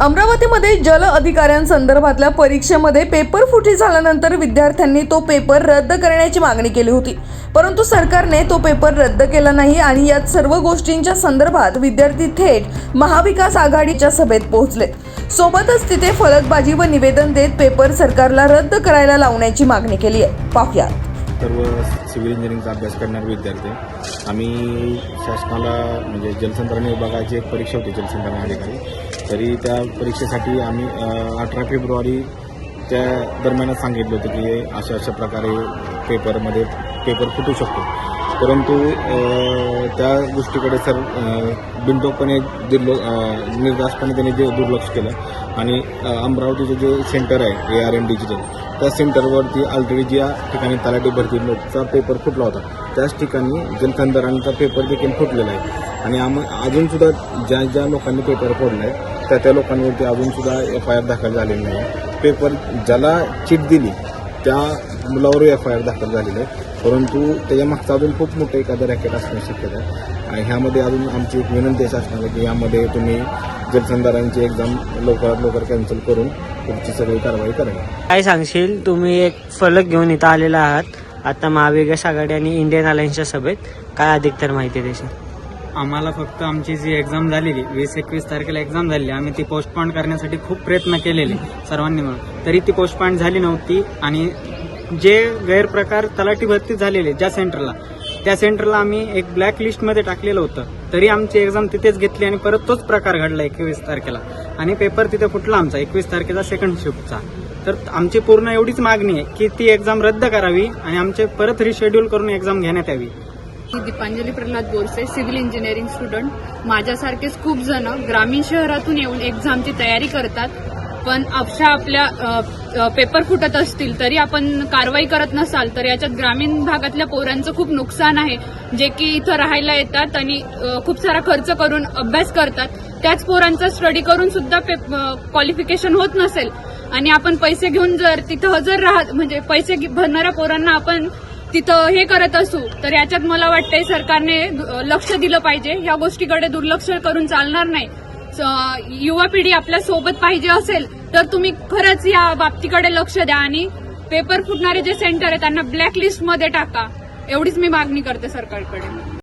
अमरावतीमध्ये जल अधिकाऱ्यांसंदर्भातल्या परीक्षेमध्ये पेपर फुटी झाल्यानंतर विद्यार्थ्यांनी तो पेपर रद्द करण्याची मागणी केली होती. परंतु सरकारने तो पेपर रद्द केला नाही आणि यात सर्व गोष्टींच्या संदर्भात विद्यार्थी थेट महाविकास आघाडीच्या सभेत पोहोचले. सोबतच तिथे फलकबाजी व निवेदन देत पेपर सरकारला रद्द करायला लावण्याची मागणी केली आहे. पाहुयात. सर्व सिव्हिल इंजिनिअरिंगचा अभ्यास करणारे विद्यार्थी. आम्ही शासनाला म्हणजे जलसंधारण विभागाची एक परीक्षा होती जलसंधारण अधिकारी. तरी त्या परीक्षेसाठी आम्ही अठरा फेब्रुवारी त्या दरम्यानच सांगितलं होतं की अशा अशा प्रकारे पेपरमध्ये पेपर फुटू शकतो. परंतु त्या गोष्टीकडे सर अ, बिनडोकपणे दुर्ल निर्दासपणे त्यांनी जे दुर्लक्ष केलं आणि अमरावतीचं जे सेंटर आहे ए आर एम डिजिटल त्या सेंटरवरती ऑलरेडी ज्या ठिकाणी तलाठी भरतीचा पेपर फुटला होता त्याच ठिकाणी जलसंधारणचा पेपर देखील फुटलेला आहे. आणि आम अजूनसुद्धा ज्या ज्या लोकांनी पेपर फोडला आहे त्या त्या लोकांवरती अजूनसुद्धा एफ आय आर दाखल झालेली नाही. पेपर ज्याला चिट दिली त्या मुलावर एफ आय आर दाखल झालेली आहे. परंतु त्याच्या मागचा अजून खूप मोठं एखादं रॅकेट असण्याची शक्यता आहे. आणि ह्यामध्ये अजून आमची एक विनंती आहे की यामध्ये तुम्ही जलसंधारांची एक्झाम लवकरात लवकर कॅन्सल करून पुढची सगळी कारवाई करावी. काय सांगशील? तुम्ही एक फलक घेऊन इथं आलेला आहात. आता महाविकास आघाडी आणि इंडियन अलायन्सच्या सभेत काय अधिक तर माहिती देशील? आम्हाला फक्त आमची जी एक्झाम झालेली वीस एकवीस तारखेला एक्झाम झालेली आम्ही ती पोस्टपॉन करण्यासाठी खूप प्रयत्न केलेले सर्वांनी मिळून. तरी ती पोस्टपॉन झाली नव्हती आणि जे गैरप्रकार तलाठी भरती झालेले ज्या सेंटरला त्या सेंटरला आम्ही एक ब्लॅक लिस्टमध्ये टाकलेलं होतं. तरी आमची एक्झाम तिथेच घेतली आणि परत तोच प्रकार घडला एकवीस तारखेला. आणि पेपर तिथे फुटला आमचा एकवीस तारखेचा सेकंड शिफ्टचा तर आमची पूर्ण एवढीच मागणी आहे की ती एक्झाम रद्द करावी आणि आमचे परत रिशेड्यूल करून एक्झाम घेण्यात यावी. मी Dipanjali Pralhad Borse civil engineering student. माझ्यासारखेच खूप जण ग्रामीण शहरातून येऊन एक्झामची तयारी करतात. पण अक्षा आपल्या पेपर फुटत असतील तरी आपण कारवाई करत नसाल तर याच्यात ग्रामीण भागातल्या पोरांचं खूप नुकसान आहे. जे की इथं राहायला येतात आणि खूप सारा खर्च करून अभ्यास करतात. त्याच पोरांचा स्टडी करून सुद्धा क्वालिफिकेशन होत नसेल. आणि आपण पैसे घेऊन जर तिथं हजर राहत म्हणजे पैसे घे- भरणाऱ्या पोरांना आपण तिथं हे करत असू तर याच्यात मला वाटतंय सरकारने लक्ष दिलं पाहिजे. या गोष्टीकडे दुर्लक्ष करून चालणार नाही. युवा पिढी आपल्यासोबत पाहिजे असेल तर तुम्ही खरंच या बाबतीकडे लक्ष द्या आणि पेपर फुटणारे जे सेंटर आहे त्यांना ब्लॅक लिस्टमध्ये टाका. एवढीच मी मागणी करते सरकारकडे.